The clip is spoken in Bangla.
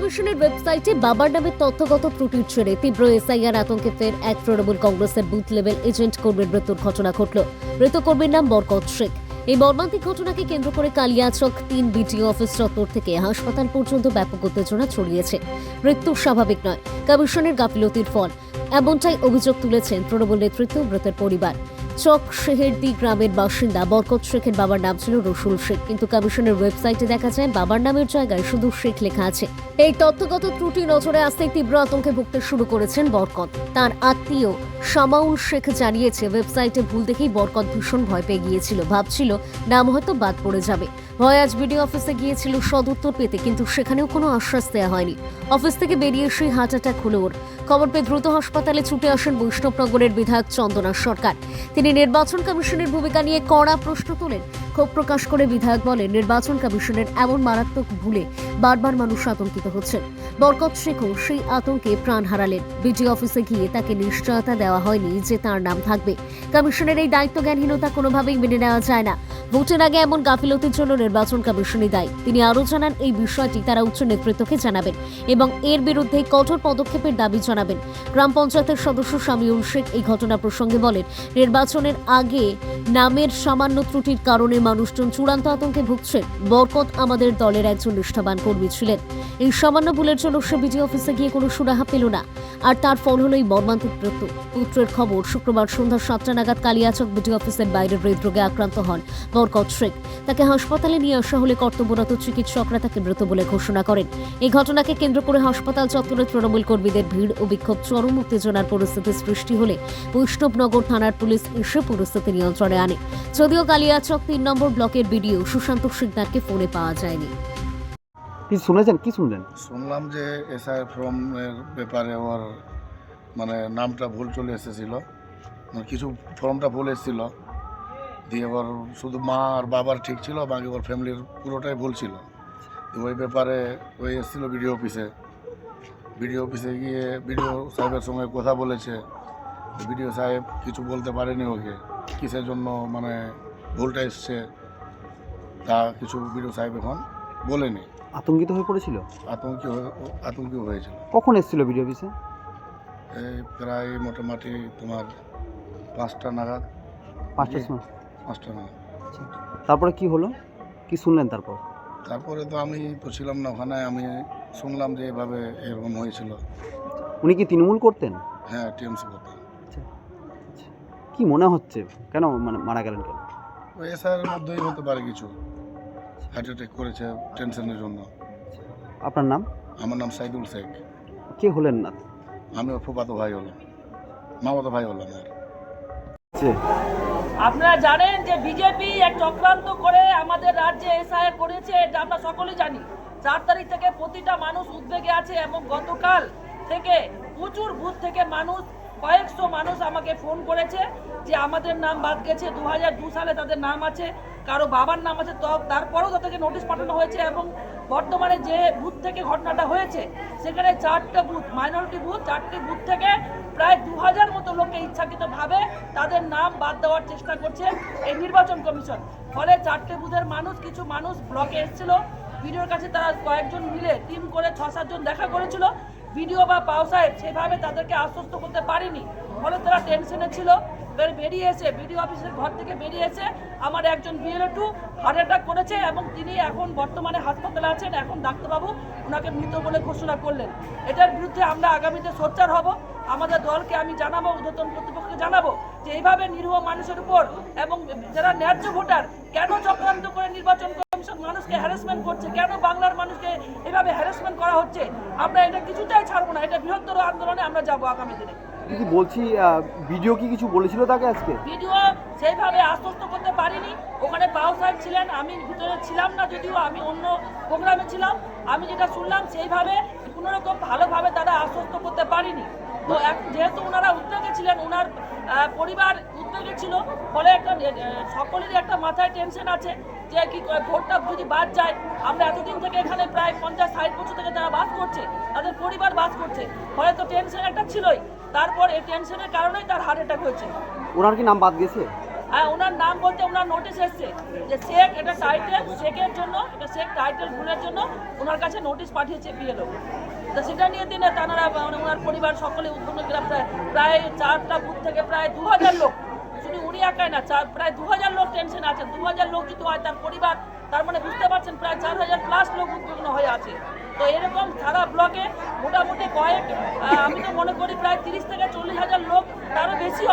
কমিশনের ওয়েবসাইটে বাবার নামের তথ্যগত ত্রুটির ছেড়ে তীব্র এসআইআর আতঙ্কে ফের এক তৃণমূল কংগ্রেসের বুথ লেভেল এজেন্ট কর্মীর মৃত্যুর ঘটনা ঘটল। মৃত কর্মীর নাম বরকত শেখ। এই মর্মান্তিক ঘটনাকে কেন্দ্র করে কালিয়াচক তিন বিটিও অফিস চত্বর থেকে হাসপাতাল পর্যন্ত ব্যাপক উত্তেজনা ছড়িয়েছে। মৃত্যু স্বাভাবিক নয়, কমিশনের গাফিলতির ফল। এমনটাই অভিযোগ তুলেছেন তৃণমূল নেতৃত্ব, মৃতের পরিবার। চক শেহেরদি গ্রামের বাসিন্দা। বরকত শেখের বাবার নাম ছিল রসুল শেখ। কিন্তু কমিশনের ওয়েবসাইটে দেখা যায় বাবার নামের জায়গায় শুধু শেখ লেখা আছে। এই তথ্যগত ত্রুটি নজরে আসতেই তীব্র আতঙ্কে ভুগতে শুরু করেছেন বরকত। তার আত্মীয় শামাউল শেখ জানিয়েছে, ওয়েবসাইটে ভুল দেখেই বরকত ভীষণ ভয় পেয়ে গিয়েছিল। ভাবছিল নাম হয়তো বাদ পড়ে যাবে। ভয় আজ বিডিও অফিসে গিয়েছিল সদুত্তর পেতে, কিন্তু সেখানেও কোনো আশ্বাস দেওয়া হয়নি। অফিস থেকে বেরিয়ে এসে হার্ট অ্যাটাক হলো ওর। খবর পেয়ে দ্রুত হাসপাতালে ছুটে আসেন বৈষ্ণবনগরের বিধায়ক চন্দনা সরকার। তিনি নির্বাচন কমিশনের ভূমিকা নিয়ে কড়া প্রশ্ন তোলেন। ক্ষোভ প্রকাশ করে বিধায়ক বলেন, নির্বাচন কমিশনের এমন মারাত্মক ভুলে বারবার মানুষ আতঙ্কিত হচ্ছেন। বরকত শেখও সেই আতঙ্কে প্রাণ হারালেন। বিডি অফিসে গিয়ে তাকে নিশ্চয়তা দেওয়া হয়নি যে তার নাম থাকবে। কমিশনের এই দায়িত্বজ্ঞানহীনতা কোনোভাবেই মেনে নেওয়া যায় না। ভোটের আগে এমন গাফিলতির জন্য নির্বাচন কমিশনই দায়ী। তিনি আরও জানান, এই বিষয়টি তারা উচ্চ নেতৃত্বকে জানাবেন এবং এর বিরুদ্ধে কঠোর পদক্ষেপের দাবি জানাবেন। গ্রাম পঞ্চায়েতের সদস্য শামিউল শেখ এই ঘটনা প্রসঙ্গে বলেন, নির্বাচনের আগে নামের সামান্য ত্রুটির কারণে মানুষজন চূড়ান্ত আতঙ্কে ভুগছেন বরকত আমাদের দলের একজন নিষ্ঠাবান কর্মী ছিলেন। এই সামান্য ভুলের জন্য সে বিডি অফিসে গিয়ে কোনো সুরাহা পেল না। আর তার ফল হলো এই মর্মান্তিক মৃত্যু। পুত্রের খবর, শুক্রবার সন্ধ্যা সাতটা নাগাদ কালিয়াচক বিডি অফিসের বাইরে হৃদরোগে আক্রান্ত হন বরকত শেখ। তাকে হাসপাতালে নিয়ে আসা হলে কর্তব্যরত চিকিৎসকরা তাকে মৃত বলে ঘোষণা করেন। এই ঘটনাকে কেন্দ্র করে হাসপাতাল চত্বরে তৃণমূল কর্মীদের ভিড় ও বিক্ষোভ, চরম উত্তেজনার পরিস্থিতি সৃষ্টি হলে বৈষ্ণবনগর থানার পুলিশ এসে পরিস্থিতি নিয়ন্ত্রণে আনে। যদিও কালিয়াচক তিন নম্বর ব্লকের বিডিও সুশান্ত সিকদারকে ফোনে পাওয়া যায়নি। কি শুনেছেন? কি শুনলেন? শুনলাম যে এসআই ফর্মের ব্যাপারে ওর মানে নামটা ভুল চলে এসেছিল। মানে কিছু ফর্মটা ভুল এসেছিল। দিয়ে ওর শুধু মা আর বাবার ঠিক ছিল বাকি ওর ফ্যামিলির পুরোটাই ভুল ছিল। ওই ব্যাপারে ওই এসেছিল বিডিও অফিসে। বিডিও অফিসে গিয়ে বিডিও সাহেবের সঙ্গে কথা বলেছে। বিডিও সাহেব কিছু বলতে পারেনি ওকে। কিসের জন্য মানে ভুলটা এসছে তা কিছু বিডিও সাহেব এখন বলেনি। আতঙ্কিত হয়ে পড়েছিল? আতঙ্কি হয়ে- আতঙ্কি হয়েছিল। কখন এসেছিল বিডিও অফিসে? এই প্রায় মোটামুটি তোমার পাঁচটা নাগাদ। পাঁচটার সময়। পাঁচটা নাগাদ। তারপরে কি হলো? কি শুনলেন তারপর? তারপরে তো আমি তো ছিলাম না ওখানে আমি শুনলাম যে এভাবে এরকম হয়েছিল। উনি কি তৃণমূল করতেন? হ্যাঁ টিএমসি করতে কি মনে হচ্ছে? কেন মানে মারা গেলেন কেন? ওই এসআইয়ের মধ্যেই হতে পারে কিছু। হার্ট অ্যাটাক করেছে টেনশনের জন্য। আপনার নাম? আমার নাম সাইদুল শেখ। কে হলেন না? আমি ওর ফুফাতো ভাই হলাম। মামাতো ভাই হলাম আর। আপনারা জানেন যে বিজেপি এক চক্রান্ত করে আমাদের রাজ্যে এসআইআর করেছে এটা আমরা সকলেই জানি। চার তারিখ থেকে প্রতিটা মানুষ উদ্বেগে আছে এবং গতকাল থেকে প্রচুর বুথ থেকে মানুষ কয়েকশো মানুষ আমাকে ফোন করেছে যে আমাদের নাম বাদ গেছে, দু দু সালে তাদের নাম আছে, কারও বাবার নাম আছে, তো তারপরেও তাদেরকে নোটিশ পাঠানো হয়েছে এবং বর্তমানে যে বুথ থেকে ঘটনাটা হয়েছে, সেখানে চারটে বুথ মাইনরিটি বুথ, চারটে বুথ থেকে প্রায় দু হাজার মতো লোককে ইচ্ছাকৃতভাবে তাদের নাম বাদ দেওয়ার চেষ্টা করছে এই নির্বাচন কমিশন। ফলে চারটে বুথের মানুষ, কিছু মানুষ ব্লকে এসেছিল, ভিডিওর কাছে তারা কয়েকজন মিলে টিম করে ছ সাতজন দেখা করেছিল ভিডিও বা পাও সাহেব সেভাবে তাদেরকে আশ্বস্ত করতে পারেনি। ফলে তারা টেনশনে ছিল। এবার বেরিয়ে এসে বিডিও অফিসের ঘর থেকে বেরিয়ে এসে আমার একজন বিএলও টু হার্ট অ্যাটাক করেছে এবং তিনি এখন বর্তমানে হাসপাতালে আছেন। এখন ডাক্তারবাবু ওনাকে মৃত বলে ঘোষণা করলেন। এটার বিরুদ্ধে আমরা আগামীতে সোচ্চার হব। আমাদের দলকে আমি জানাব, ঊর্ধ্বতন কর্তৃপক্ষকে জানাব যে এইভাবে নিরীহ মানুষের উপর এবং যারা ন্যায্য ভোটার কেন চক্রান্ত করে নির্বাচন কমিশন মানুষকে হ্যারাসমেন্ট করছে কেন বাংলার মানুষকে এভাবে হ্যারাসমেন্ট করা হচ্ছে আমরা এটা কিছুটাই ছাড়বো না এটা বৃহত্তর আন্দোলনে আমরা যাব আগামী দিনে। দিদি বলছি ভিডিও কি কিছু বলেছিল তাকে আজকে? ভিডিও সেইভাবে আশ্বস্ত করতে পারিনি ওখানে পাও সাহেব ছিলেন আমি ভিতরে ছিলাম না যদিও আমি অন্য প্রোগ্রামে ছিলাম আমি যেটা শুনলাম সেইভাবে কোনোরকম ভালোভাবে তারা আশ্বস্ত করতে পারিনি। তো যেহেতু ওনারা উদ্যোগে ছিলেন ওনার পরিবার উদ্যোগে ছিল ফলে একটা সকলেরই একটা মাথায় টেনশন আছে যে কি ভোটটা যদি বাদ যায় আমরা এতদিন থেকে এখানে প্রায় পঞ্চাশ ষাট বছর থেকে যারা বাস করছে তাদের পরিবার বাস করছে। ফলে তো টেনশন একটা ছিলই। তারপর এই টেনশনের কারণেই তার হার্ট অ্যাটাক হয়েছে। ওনার কি নাম বাদ গেছে? হ্যাঁ ওনার নাম বলতে ওনার নোটিশ এসছে যে শেখ এটা টাইটেল শেখের জন্য এটা শেখ টাইটেল ভুলের জন্য ওনার কাছে নোটিশ পাঠিয়েছে বিএলও তো সেটা নিয়ে দিনে তারা মানে ওনার পরিবার সকলে প্রায় প্রায় চারটা বুথ থেকে প্রায় দু হাজার লোক শুধু একাই না, চার, প্রায় দু হাজার লোক টেনশন আছে দু হাজার লোক যদি হয় তার পরিবার, তার মানে বুঝতে পারছেন, প্রায় চার হাজার প্লাস লোক উদ্বিগ্ন হয়ে আছে। তো এরকম সারা ব্লকে মোটামুটি কয়েক আমি তো মনে করি প্রায় তিরিশ থেকে চল্লিশ হাজার লোক তারও বেশি